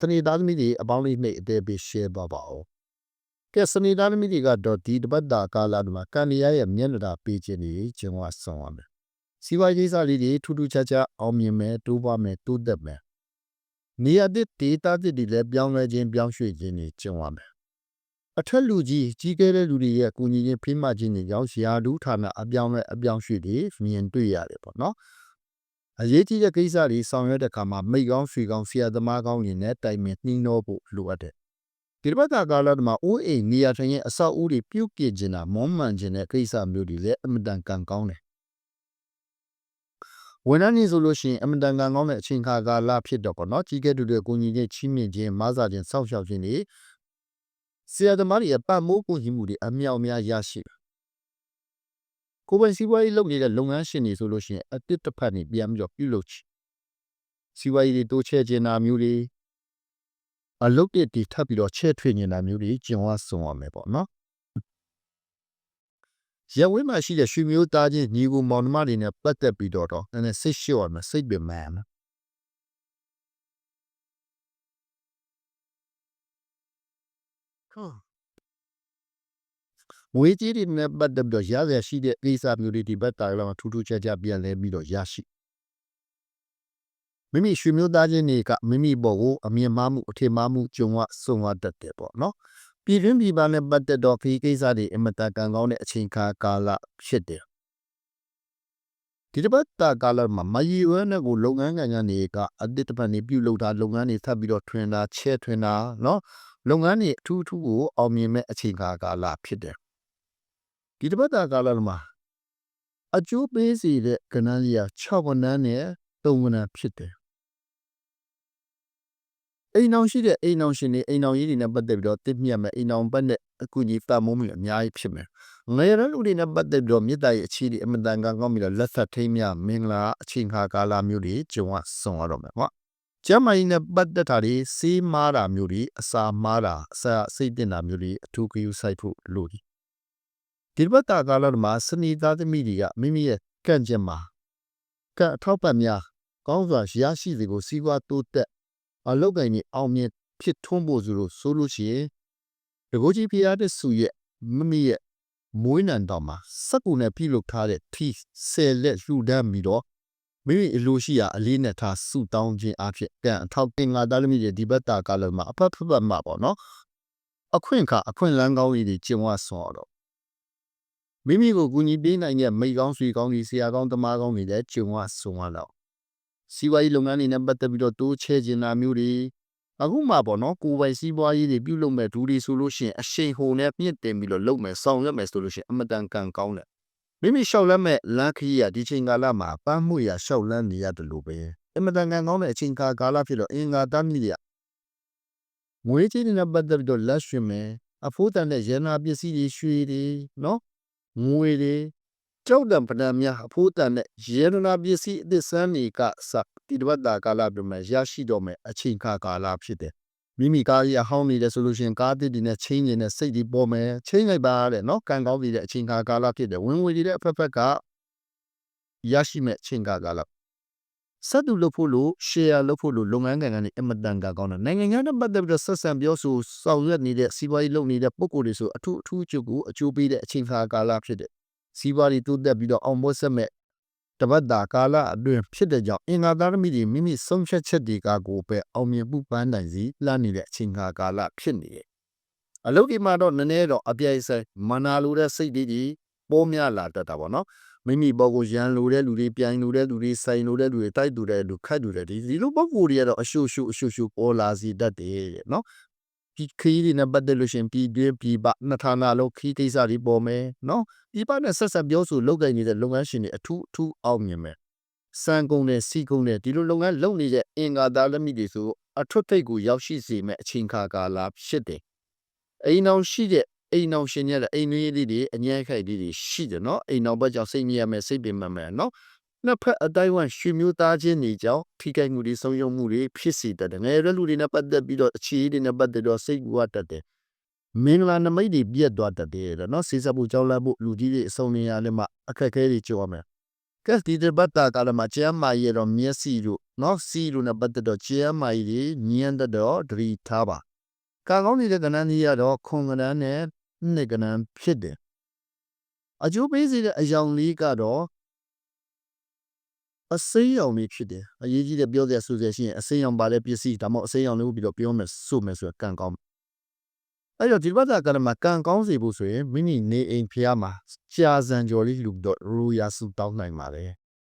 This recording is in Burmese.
တဏီသားသမီးတွေအပေါင်းလေးနှိပ်အသေးပေး share ပါပါအောင်ကဲစနေသားသမီးတွေကတော့ဒီတပတ်တာကာလဒီမှာကန်နီယာရဲ့မျက်နှာပေးခြင်းတွေကျွန်တော်ဆောင်ရမယ်စီးပွားရေးစားလေးတွေထူးထူးခြားခြားအောင်မြင်မယ်တိုးပွားမယ်တိုးတက်မယ်နေရာတစ်ဒေတာတစ်တွေလည်းပြောင်းလဲခြင်းပြောင်းရွှေ့ခြင်းတွေကျုံရမယ်အထက်လူကြီးကြီးကဲတဲ့လူတွေရဲ့ကူညီခြင်းဖိမှခြင်းတွေကြောင့်ရာဒူးဌာနအပြောင်းလဲအပြောင်းရွှေ့တွေမြင်တွေ့ရတယ်ပေါ့နော် အရေးကြီးတဲ့ကိစ္စတွေဆောင်ရွက်တဲ့အခါမှာမိကောင်းရွှေကောင်းဆရာသမားကောင်းတွေနဲ့တိုင်ပင်နှီးနှောဖို့လိုအပ်တယ်ဒီတစ်ပတ်ကာလမှာအိုးအိမ်နေရာထိုင်ရဲ့အဆောက်အဦတွေပြုတ်ပြခြင်းတာမွမ်းမံခြင်းတဲ့ကိစ္စမျိုးတွေလည်းအမတန်ကံကောင်းတယ်ဝန်ထမ်းကြီးဆိုလို့ရှိရင်အမတန်ကံကောင်းတဲ့အချိန်ခါကာလဖြစ်တော့ပေါ့နော်ကြီးကဲတူတွေကိုညီချင်းချီးမြှင့်ခြင်းမဆာခြင်းစောင့်ရှောက်ခြင်းတွေဆရာသမားတွေအပတ်မိုးကိုညီမှုတွေအမြောက်အများရရှိတယ် ကိုယ်ပိုင်စီးပွားရေးလုပ်နေတဲ့လုပ်ငန်းရှင်တွေဆိုလို့ရှိရင်အတစ်တစ်ဖက်နေပြန်ပြီးတော့ပြုလုပ်ချင်စီးပွားရေးတွေတိုးချဲ့ခြင်းနာမျိုးတွေအလုပ်တွေတီထပ်ပြီးတော့ချဲ့ထွေနေတာမျိုးတွေကျင်ဝါဆုံးရမယ်ပေါ့နော်ရဝင်းမှာရှိတဲ့ရွှေမျိုးသားချင်းညီကိုမောင်နှမတွေနဲ့ပတ်သက်ပြီးတော့တော့နည်းနည်းစိတ်လျှော့ရမယ်စိတ်ပင်မှန်မယ်ဟုတ် ငွေကြီးတွေနဲ့ပတ်သက်ပြီးတော့ရရရှိတဲ့ကိစ္စမျိုးတွေဒီဘက်တာလာမှာထူးထူးခြားခြားပြန်လဲပြီးတော့ရရှိမိမိရွှေမျိုးသားချင်းတွေကမိမိဘောကိုအမြင်မှားမှုအထင်မှားမှုကြုံဝဆုံဝတတ်တယ်ပေါ့နော်ပြည်တွင်းပြည်ပနဲ့ပတ်သက်တော့ဒီကိစ္စတွေအမတန်ကံကောင်းတဲ့အချိန်ခါကာလဖြစ်တယ်ဒီတစ်ပတ်တာကာလမှာမယီဝဲနဲ့ကိုလုပ်ငန်းကဏ္ဍတွေကအတစ်တစ်ပတ်နေပြုလုပ်တာလုပ်ငန်းတွေထပ်ပြီးတော့ထွင်တာချဲ့ထွင်တာเนาะလုပ်ငန်းတွေအထူးထူးကိုအောင်မြင်မဲ့အချိန်ခါကာလဖြစ်တယ် ဒီတစ်ပတ်တာကာလမှာအကျိုးပေးစီတဲ့ကဏ္ဍကြီးက6ဝန်ထမ်းနဲ့3ဝန်ထမ်းဖြစ်တယ်အိမ်အောင်ရှိတဲ့အိမ်အောင်ရှင်တွေအိမ်အောင်ရေးတွေနဲ့ပတ်သက်ပြီးတော့တစ်မြတ်မဲ့အိမ်အောင်ပတ်နဲ့အကူကြီးပတ်မိုးမှုအများကြီးဖြစ်မယ်။ငယ်ရလူတွေနဲ့ပတ်သက်ပြီးတော့မြစ်တာရဲ့အခြေအနေအမတန်ကကောင်းပြီးတော့လက်ဆက်ထိမ်းမြမင်္ဂလာအချိန်ခါကာလမျိုးတွေကြုံရဆုံရတော့မယ်ကွာ။ကျမ်းမာရေးနဲ့ပတ်သက်တာတွေစေးမားတာမျိုးတွေအစာမားတာအစာစိတ်တင်တာမျိုးတွေအထူးဂရုစိုက်ဖို့လိုတယ်။ ဒီဘက်တာကာလမှာစနီသားသမီးတွေကမိမိရဲ့ကန့်ကျင်မှာကန့်အထောက်ပံ့များကောင်းစွာရရှိစေကိုစီးပွားတိုးတက်အလုတ်ကိုင်းကြီးအောင်မြင်ဖြစ်ထွန်းဖို့ဆိုလို့ဆိုလို့ရှိရင်တကိုကြီးဖျားတဲ့စုရဲ့မမီရဲ့မွေးနံတော်မှာစက်ကူနဲ့ပြုလုပ်ထားတဲ့ထီဆယ်လက်လှူဒန်းပြီးတော့မိမိအလိုရှိရာအလေးနဲ့ထားဆူတောင်းခြင်းအဖြစ်ကံအထောက်တင်ငါသားသမီးတွေဒီဘက်တာကလည်းမှာအဖက်ဖက်မှာပေါ့နော်အခွင့်ခါအခွင့်လန်းကောင်းကြီးတွေကျင်ဝဆောတော့ မိမိကိုကူညီပေးနိုင်တဲ့မိကောင်းဆွေကောင်းကြီးဆရာကောင်းတမားကောင်းတွေလည်းကျင်ဝဆုံရတော့စီးပွားရေးလုပ်ငန်းတွေနဲ့ပတ်သက်ပြီးတော့တိုးချဲ့ကျင်တာမျိုးတွေအခုမှပေါ့နော်ကိုယ်ပိုင်စီးပွားရေးတွေပြုလုပ်မဲ့ဒူတွေဆိုလို့ရှိရင်အရှိန်ဟုန်နဲ့ပြင့်တင်ပြီးတော့လုပ်မယ်ဆောင်ရွက်မယ်ဆိုလို့ရှိရင်အမတန်ကန်ကောင်းတယ်မိမိလျှောက်လန်းမဲ့လမ်းခရီးရဒီချိန်ကာလမှာပန်းမှုရလျှောက်လန်းနေရတယ်လို့ပဲအမတန်ကန်ကောင်းတဲ့အချိန်ကာကာလဖြစ်တော့အင်္ဂါတမ်းမြည်ရငွေကြေးတွေနဲ့ပတ်သက်ပြီးတော့လက်ရွှင်မယ်အဖိုးတန်တဲ့ရန်နာပစ္စည်းတွေရွှေတွေနော် ငွေတွေကြောက်တံပဒံများအဖိုးတန်တဲ့ရေနနာပစ္စည်းအသစ်ဆန်းတွေကစတိတပတ်တာကာလပြမယ်ရရှိတော့မယ်အချိန်ခါကာလဖြစ်တယ်မိမိကားကြီးအဟောင်းနေတယ်ဆိုလို့ရှိရင်ကားတစ်တွေနဲ့ချင်းနေတဲ့စိတ်တွေပေါ်မယ်ချင်းလိုက်ပါတဲ့နော်ကံကောင်းနေတဲ့အချိန်ခါကာလဖြစ်တယ်ဝင်ငွေတွေတဲ့အဖက်ဖက်ကရရှိမဲ့အချိန်ခါကာလ ဆက်သူလုပ်ဖို့လို့ share လုပ်ဖို့လို့လုပ်ငန်းကဏ္ဍတွေအမတန်ကကောင်းတယ်နိုင်ငံခြားနဲ့ပတ်သက်ပြီးတော့ဆက်ဆံပြောဆိုဆောင်ရွက်နေတဲ့စီးပွားရေးလုပ်နေတဲ့ပုံကိုယ်တွေဆိုအထူးအထူးအကျိုးကိုအကျိုးပေးတဲ့အချိန်ခါကာလဖြစ်တယ်စီးပွားရေးတိုးတက်ပြီးတော့အောင်ပွဲဆက်မဲ့တပတ်တာကာလအတွင်းဖြစ်တဲ့ကြောင့်အင်္ဂါသားသမီးတွေမိမိဆုံးဖြတ်ချက်တွေကကိုပဲအောင်မြင်မှုပန်းတိုင်စီလှမ်းနေတဲ့အချိန်ကာလဖြစ်နေတယ်။အလုပ်ဒီမှာတော့နည်းနည်းတော့အပြိုင်ဆိုင်မနာလိုတဲ့စိတ်တွေကြီးပေါ်များလာတတ်တာပေါ့နော်။ မိမိဘောကိုရန်လိုတဲ့လူတွေပြိုင်လိုတဲ့လူတွေဆိုင်လိုတဲ့လူတွေတိုက်တူတဲ့လူခတ်တူတဲ့ဒီဒီလိုပုံကိုယ်တွေကတော့အရှုရှုအရှုရှုပေါ်လာစီတတ်တယ်နော်ဒီခရီးတွေနဲ့ပတ်သက်လို့ရှင်ပြည်တွင်းပြည်ပနှစ်ဌာနလုံးခရီးကိစ္စတွေပေါ်မယ်နော်ပြည်ပနဲ့ဆက်ဆက်ပြောဆိုလုပ်ကိုင်နေတဲ့လုပ်ငန်းရှင်တွေအထူးအထူးအောင်မြင်မယ်စံကုန်နဲ့စီကုန်နဲ့ဒီလိုလုပ်ငန်းလုပ်နေတဲ့အင်္ဂါသားလက်မိတွေဆိုအထွတ်ထိပ်ကိုရောက်ရှိစေမဲ့အချိန်ခါကာလဖြစ်တယ်အိမ်အောင်ရှိတဲ့ အိမ်အောင်ရှင်ရတဲ့အိမ်နွေးလေးတွေအငြင်းခိုက်လေးတွေရှိတယ်နော်အိမ်အောင်ဘက်ကြောင့်စိတ်မြရမယ်စိတ်ပင်မမယ်နော်နှစ်ဖက်အတိုင်းဝမ်ရွှေမျိုးသားချင်းတွေကြောင့်ထိခိုက်မှုတွေဆုံးယုံမှုတွေဖြစ်စေတတ်တယ်ငယ်ရွယ်လူတွေနဲ့ပတ်သက်ပြီးတော့အခြေအနေတွေနဲ့ပတ်သက်တော့စိတ်ကူရတတ်တယ်မင်္ဂလာနမိတ်တွေပြတ်သွားတတ်တယ်နော်စေစပ်ဖို့ကြောင်းလန့်ဖို့လူကြီးတွေအစုံနေရလည်းမှအခက်အခဲတွေကြုံရမယ်ကက်ဒီတပတ်တာကလည်းမှကျမ်းမာရတော့မျက်စိတို့နော်စီလိုနဲ့ပတ်သက်တော့ GMI တွေညံတဲ့တော့တတိထားပါကံကောင်းနေတဲ့ကဏ္ဍကြီးကတော့ခွန်ကဏ္ဍနဲ့ နှစ်ကဏ္ဍဖြစ်တယ်အကျိုးပေးစေတဲ့အယောင်လေးကတော့အစိမ်းရောင်လေးဖြစ်တယ်အရေးကြီးတဲ့ပြောစရာဆိုစရာရှိရင်အစိမ်းရောင်ပါတဲ့ပစ္စည်းဒါမှမဟုတ်အစိမ်းရောင်လေးကိုပြီးတော့ပြောမယ်ဆိုမယ်ဆိုတော့ကံကောင်းအဲ့တော့ဒီဘက်ကကဏ္ဍမှာကံကောင်းစေဖို့ဆိုရင်မိမိနေအိမ်ဖျားမှာကြာစံကြော်လေးလူတော့ရူရာစုတောင်းနိုင်ပါတယ်